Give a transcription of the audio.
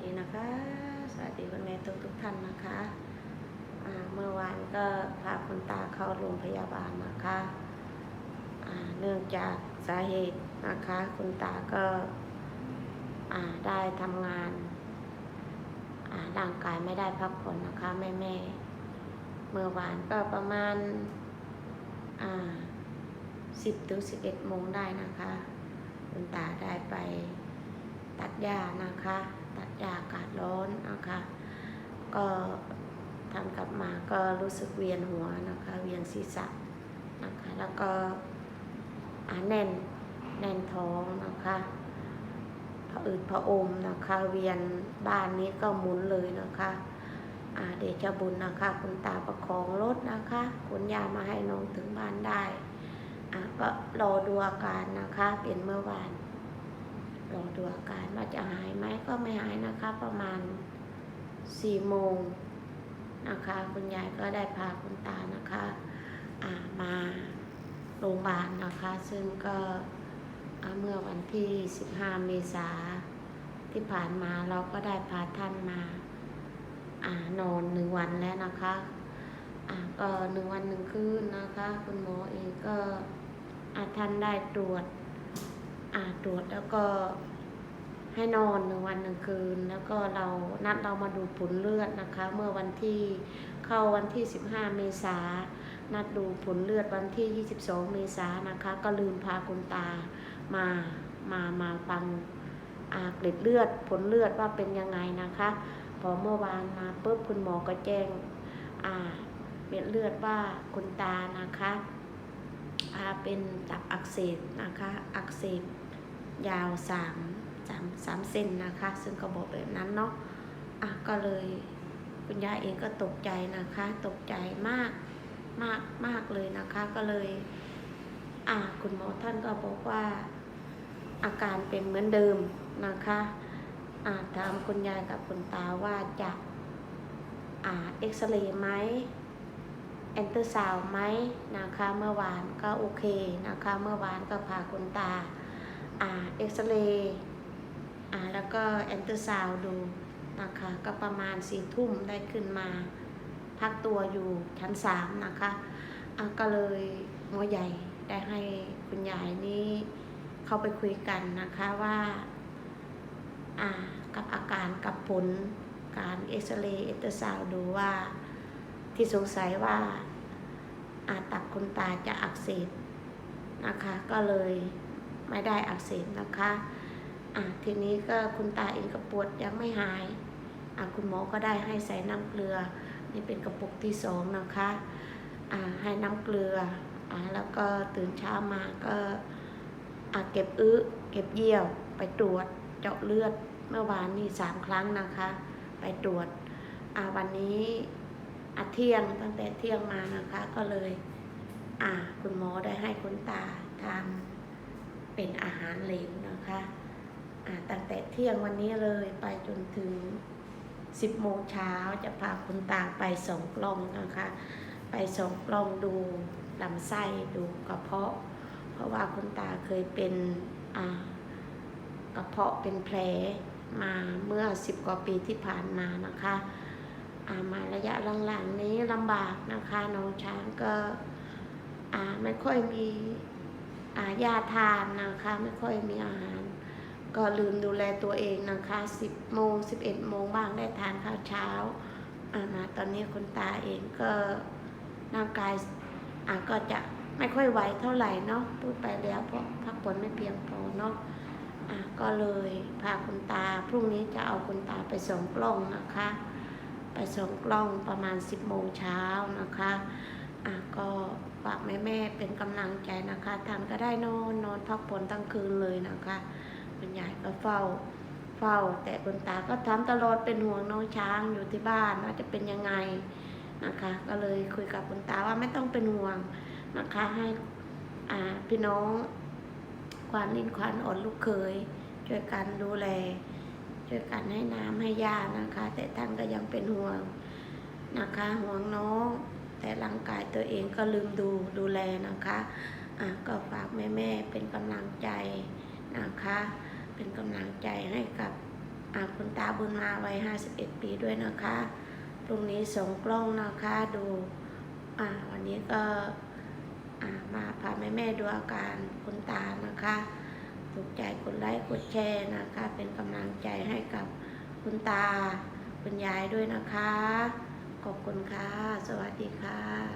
ดีนะคะ สวัสดีคุณแม่ทุกทุกท่านนะคะเมื่อวานก็พาคุณตาเข้าโรงพยาบาลนะคะเนื่องจากสาเหตุนะคะ คุณตาก็ได้ทำงานร่างกายไม่ได้พักผ่อนนะคะแม่แม่เมื่อวานก็ประมาณสิบถึงสิบเอ็ดโมงได้นะคะ คุณตาได้ไปตัดหญ้านะคะ ตัด หญ้าอากาศร้อนนะคะก็ทำกลับมาก็รู้สึกเวียนหัวนะคะ เวียนศีรษะนะคะ แล้วก็อ่าแน่นแน่นท้องนะคะผะอืดผะอมนะคะ เวียนบ้านนี้ก็หมุนเลยนะคะอ่าเดชบุญนะคะ คุณตาประคองรถนะคะคุณยามาให้น้องถึงบ้านได้อะก็รอดูอาการนะคะ เป็นเมื่อวาน อดูอาการว่าจะหายไหมก็ไม่หายนะคะ ประมาณสี่โมงนะคะ คุณยายก็ได้พาคุณตานะคะอ่ามาโรงพยาบาลนะคะ ซึ่งก็เมื่อวันที่ 15 เมษาที่ผ่านมาเราก็ได้พาท่านมาอานอนหนึ่งวันแล้วนะคะก็หนึ่งวันหนึ่งคืนนะคะ คุณหมอเองก็อาท่านได้ตรวจอาตรวจแล้วก็ ให้นอนหนึ่งวันหนึ่งคืน แล้วก็เรานัดเรามาดูผลเลือดนะคะ เมื่อวันที่เข้าวันที่ 15 เมษานัดดูผลเลือดวันที่ 22 เมษานะคะ ก็ลืมพาคุณตามามามาฟังอาเกล็ดเลือดผลเลือดว่าเป็นยังไงนะคะ พอเมื่อวานมาปุ๊บคุณหมอก็แจ้งอาเม็ดเลือดว่าคุณตานะคะอาเป็นตับอักเสบนะคะ อักเสบยาวสาม สามสามเซนนะคะ ซึ่งก็บอกแบบนั้นเนาะอะก็เลยคุณยายเองก็ตกใจนะคะ ตกใจมากมากมากเลยนะคะก็เลยอะคุณหมอท่านก็บอกว่าอาการเป็นเหมือนเดิมนะคะอะถามคุณยายกับคุณตาว่าจะอ่าเอ็กซเรย์ไหมแอนเตอร์ซาวไหมนะคะเมื่อวานก็โอเคนะคะเมื่อวานก็พาคุณตาอ่าเอ็กซเรย์ แล้วก็แอนเตอร์ซาวดูนะคะก็ประมาณสี่ทุ่มได้ขึ้นมาพักตัวอยู่ชั้นสามนะคะก็เลยหมอใหญ่ได้ให้คุณยายนี้เข้าไปคุยกันนะคะว่าอ่ากับอาการกับผลการเอ็กซเรย์เอ็นเตอร์ซาวดูว่าที่สงสัยว่าอาตับคุณตาจะอักเสบนะคะ ก็เลยไม่ได้อักเสบนะคะ อะทีนี้ก็คุณตาเองก็ปวดยังไม่หายอะคุณหมอก็ได้ให้ใส่น้ำเกลือ นี่เป็นกระปุกที่สองนะคะอ่าให้น้ำเกลืออ่าแล้วก็ตื่นเช้ามาก็อ่าเก็บอึเก็บเยี่ยวไปตรวจเจาะเลือดเมื่อวานนี่สามครั้งนะคะ ไปตรวจอ่าวันนี้อาเที่ยงตั้งแต่เที่ยงมานะคะก็เลยอ่าคุณหมอได้ให้คุณตาทานเป็นอาหารเหลวนะคะ ตั้งแต่เที่ยงวันนี้เลยไปจนถึง 10โมงเช้าจะพาคุณตาไปสองกล้องนะคะ ไปสองกล้องดูลำไส้ดูกระเพาะ เพราะว่าคุณตาเคยเป็นกระเพาะเป็นแผลมาเมื่อ 10 กว่าปีที่ผ่านมานะคะามาระยะหลังๆนี้ลำบากนะคะน้องช้างก็ไม่ค่อยมียาทานนะคะ ไม่ค่อยมีอาหาร ก็ลืมดูแลตัวเองนะคะ 10 โมง 11 โมงบ้างได้ทานข้าวเช้าอ่ามาตอนนี้คุณตาเองก็ร่างกายอ่าก็จะไม่ค่อยไหวเท่าไหร่เนาะพูดไปแล้วเพราะพักผ่อนไม่เพียงพอเนาะอ่าก็เลยพาคุณตาพรุ่งนี้จะเอาคุณตาไปส่งกล้องนะคะ ไปส่งกล้องประมาณ 10 โมงเช้านะคะอะก็ฝากแม่แม่ๆเป็นกำลังใจนะคะทานก็ได้นอนนอนพักผ่อนทั้งคืนเลยนะคะ คุณยายก็เฝ้า เฝ้า แต่คุณตาก็ถามตลอดเป็นห่วงน้องช้างอยู่ที่บ้านว่าจะเป็นยังไงนะคะ ก็เลยคุยกับคุณตาว่าไม่ต้องเป็นห่วงนะคะ ให้พี่น้องควานลินควานอ่อนลูกเคยช่วยกันดูแลช่วยกันให้น้ำให้ยานะคะ แต่ท่านก็ยังเป็นห่วงนะคะห่วงน้อง แต่ร่างกายตัวเองก็ลืมดูดูแลนะคะ อะก็ฝากแม่ ๆ เป็นกำลังใจนะคะ เป็นกำลังใจให้กับคุณตาบุญมาวัย 51 ปีด้วยนะคะตรงนี้ส่งกล้องนะคะดูวันนี้ก็มาพาแม่แม่ดูอาการคุณตานะคะถูกใจกดไลค์กดแชร์นะคะ เป็นกำลังใจให้กับคุณตาคุณยายด้วยนะคะ ขอบคุณค่ะ สวัสดีค่ะ